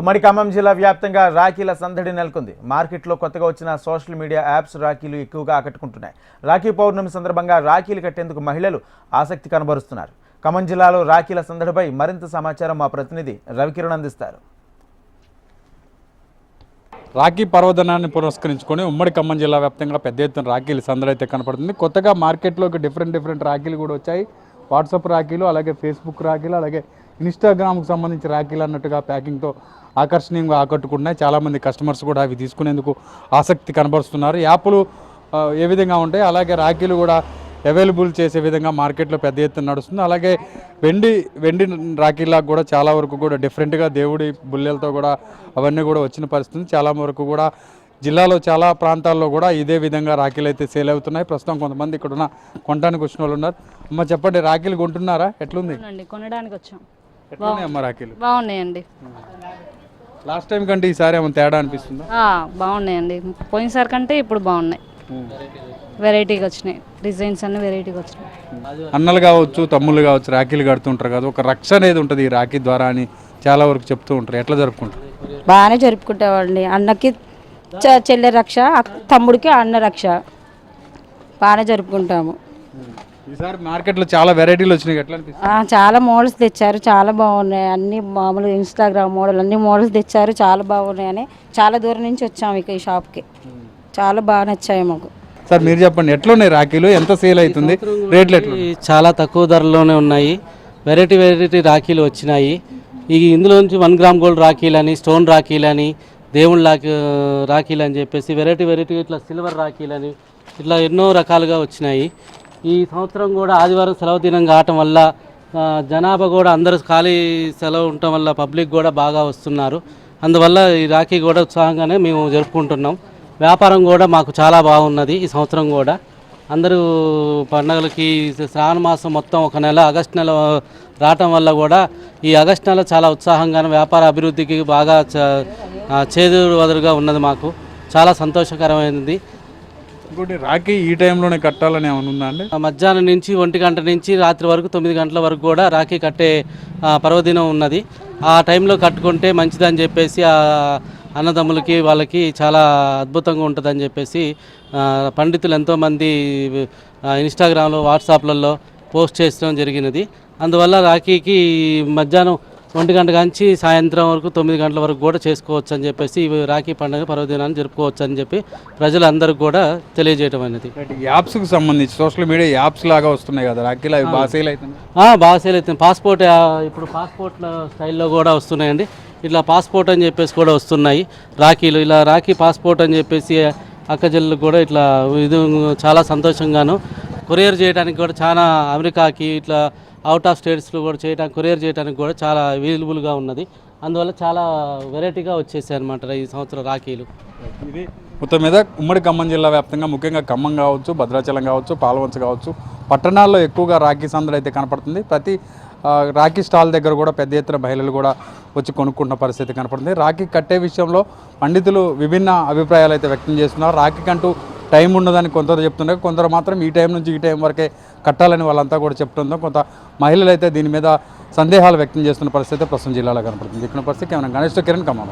ఉమ్మడి ఖమ్మం జిల్లా వ్యాప్తంగా రాఖీల సందడి నెలకొంది. మార్కెట్లో కొత్తగా వచ్చిన సోషల్ మీడియా యాప్స్ రాఖీలు ఎక్కువగా ఆకట్టుకుంటున్నాయి. రాఖీ పౌర్ణమి సందర్భంగా రాఖీలు కట్టేందుకు మహిళలు ఆసక్తి కనబరుస్తున్నారు. ఖమ్మం జిల్లాలో రాఖీల సందడిపై మరింత సమాచారం మా ప్రతినిధి రవికిరణ్ అందిస్తారు. రాఖీ పర్వదనాన్ని పురస్కరించుకొని ఉమ్మడి ఖమ్మం జిల్లా వ్యాప్తంగా పెద్ద ఎత్తున రాఖీలు సందడి అయితే కనపడుతుంది. కొత్తగా మార్కెట్లోకి డిఫరెంట్ డిఫరెంట్ రాఖీలు కూడా వచ్చాయి. వాట్సాప్ రాఖీలు అలాగే ఫేస్బుక్ రాఖీలు అలాగే ఇన్స్టాగ్రామ్కి సంబంధించి రాఖీలు అన్నట్టుగా ప్యాకింగ్తో ఆకర్షణీయంగా ఆకట్టుకుంటున్నాయి. చాలామంది కస్టమర్స్ కూడా అవి తీసుకునేందుకు ఆసక్తి కనబరుస్తున్నారు. యాప్లు ఏ విధంగా ఉంటాయి? అలాగే రాఖీలు కూడా అవైలబుల్ చేసే విధంగా మార్కెట్లో పెద్ద ఎత్తున నడుస్తుంది. అలాగే వెండి వెండి రాఖీలాగా కూడా చాలా వరకు కూడా డిఫరెంట్గా దేవుడి బుల్లెలతో కూడా అవన్నీ కూడా వచ్చిన పరిస్థితి. చాలా వరకు కూడా జిల్లాలో చాలా ప్రాంతాల్లో కూడా ఇదే విధంగా రాఖీలు అయితే సేల్ అవుతున్నాయి. ప్రస్తుతం కొంతమంది ఇక్కడ ఉన్న కొనడానికి వచ్చిన వాళ్ళు ఉన్నారు. అమ్మ చెప్పండి రాఖీలు కొంటున్నారా? ఎట్లుంది? కొనడానికి వచ్చాం. ఎట్లున్నాయి అమ్మ రాఖీలు? బాగున్నాయండి. లాస్ట్ టైం కంటే ఈసారి ఏమైనా తేడా అనిపిస్తుందా? ఆ, బాగున్నాయండి. పోయినసారి కంటే ఇప్పుడు బాగున్నాయి. వెరైటీగా వచ్చినాయి. డిజైన్స్ అన్ని వెరైటీగా వచ్చినాయి. అన్నలు కావచ్చు తమ్ముళ్ళు కావచ్చు రాఖీలు కడుతుంటారు కదా. ఒక రక్ష అనేది ఉంటుంది ఈ రాఖీ ద్వారా అని చాలా వరకు చెప్తూ ఉంటారు. ఎట్లా జరుపుకుంటారు? బాగానే జరుపుకుంటామండి. అన్నకి చ- చెల్లె రక్ష తమ్ముడికి అన్న రక్ష. బాగానే జరుపుకుంటాము. ఈసారి మార్కెట్లో చాలా వెరైటీలు వచ్చినాయి ఎట్లా అనిపిస్తుంది? ఆ, చాలా మోడల్స్ తెచ్చారు చాలా బాగున్నాయి. అన్ని మామూలు ఇన్స్టాగ్రామ్ మోడల్ అన్ని మోడల్స్ తెచ్చారు చాలా బాగున్నాయని. చాలా దూరం నుంచి వచ్చాము ఇక ఈ షాప్కి. చాలా బాగా నచ్చాయి మాకు. సార్ మీరు చెప్పండి ఎట్లున్నాయి రాఖీలు? ఎంత సేల్ అవుతుంది? రేట్లు ఎట్లా చాలా తక్కువ ధరలోనే ఉన్నాయి. వెరైటీ వెరైటీ రాఖీలు వచ్చినాయి. ఈ ఇందులో నుంచి వన్ గ్రామ్ గోల్డ్ రాఖీలని స్టోన్ రాఖీలని దేవుళ్ళ రాఖీ రాఖీలు అని చెప్పేసి వెరైటీ వెరైటీ ఇట్లా సిల్వర్ రాఖీలని ఇట్లా ఎన్నో రకాలుగా వచ్చినాయి. ఈ సంవత్సరం కూడా ఆదివారం సెలవు దినం కావటం వల్ల జనాభా కూడా అందరూ ఖాళీ సెలవు ఉండటం వల్ల పబ్లిక్ కూడా బాగా వస్తున్నారు. అందువల్ల ఈ రాఖీ కూడా ఉత్సాహంగానే మేము జరుపుకుంటున్నాం. వ్యాపారం కూడా మాకు చాలా బాగున్నది ఈ సంవత్సరం కూడా. అందరూ పండగలకి శ్రావణ మాసం మొత్తం ఒక నెల ఆగస్టు నెల రావటం వల్ల కూడా ఈ ఆగస్టు నెల చాలా ఉత్సాహంగానే వ్యాపార అభివృద్ధికి బాగా చ- ఆ, చేదురు ఉన్నది మాకు. చాలా సంతోషకరమైనది. ఇంకోటి రాఖీ ఈ టైంలోనే కట్టాలని ఏమైనా ఉందా అండి? మధ్యాహ్నం నుంచి ఒంటి గంట నుంచి రాత్రి వరకు తొమ్మిది గంటల వరకు కూడా రాఖీ కట్టే పర్వదినం ఉన్నది. ఆ టైంలో కట్టుకుంటే మంచిదని చెప్పేసి ఆ అన్నదమ్ములకి వాళ్ళకి చాలా అద్భుతంగా ఉంటుందని చెప్పేసి పండితులు ఎంతోమంది ఇన్స్టాగ్రామ్లో వాట్సాప్లలో పోస్ట్ చేయడం జరిగినది. అందువల్ల రాఖీకి మధ్యాహ్నం ఒంటి గంట నుంచి సాయంత్రం వరకు తొమ్మిది గంటల వరకు కూడా చేసుకోవచ్చు అని చెప్పేసి ఈ రాఖీ పండుగ పర్వదినాన్ని జరుపుకోవచ్చు అని చెప్పి ప్రజలందరికీ కూడా తెలియజేయటం అనేది. యాప్స్కి సంబంధించి సోషల్ మీడియా యాప్స్ లాగా వస్తున్నాయి కదా రాఖీలు అవి బాగా సేల్ అవుతున్నాయి. ఆ, బాగా సేల్ అవుతుంది పాస్పోర్ట్ ఇప్పుడు పాస్పోర్ట్ల స్టైల్లో కూడా వస్తున్నాయండి. ఇట్లా పాస్పోర్ట్ అని చెప్పేసి కూడా వస్తున్నాయి. రాఖీలు ఇలా రాఖీ పాస్పోర్ట్ అని చెప్పేసి అక్కజల్లు కూడా ఇట్లా ఇది చాలా సంతోషంగాను. కొరియర్ చేయడానికి కూడా చాలా అమెరికాకి ఇట్లా అవుట్ ఆఫ్ స్టేట్స్లో కూడా చేయడానికి కొరియర్ చేయడానికి కూడా చాలా అవైలబుల్గా ఉన్నది. అందువల్ల చాలా వెరైటీగా వచ్చేసాయి అనమాట ఈ సంవత్సరం రాఖీలు. ఇది మొత్తం మీద ఉమ్మడి ఖమ్మం జిల్లా వ్యాప్తంగా ముఖ్యంగా ఖమ్మం కావచ్చు భద్రాచలం కావచ్చు పాలవంచ కావచ్చు పట్టణాల్లో ఎక్కువగా రాఖీ సందడి అయితే కనపడుతుంది. ప్రతి రాఖీ స్టాల్ దగ్గర కూడా పెద్ద ఎత్తున మహిళలు కూడా వచ్చి కొనుక్కున్న పరిస్థితి కనపడుతుంది. రాఖీ కట్టే విషయంలో పండితులు విభిన్న అభిప్రాయాలు అయితే వ్యక్తం చేస్తున్నారు. రాఖీ కంటూ టైం ఉండదని కొందరు చెప్తున్నారు కొందరు మాత్రం ఈ టైం నుంచి ఈ టైం వరకే కట్టాలని వాళ్ళంతా కూడా చెప్తుందో కొంత మహిళలు అయితే దీని మీద సందేహాలు వ్యక్తం చేస్తున్న పరిస్థితి ప్రస్తుతం జిల్లాలో కనపడుతుంది. ఇక్కడ పరిస్థితి కేవలం గణేష్ కిరణ్ ఖమ్మం.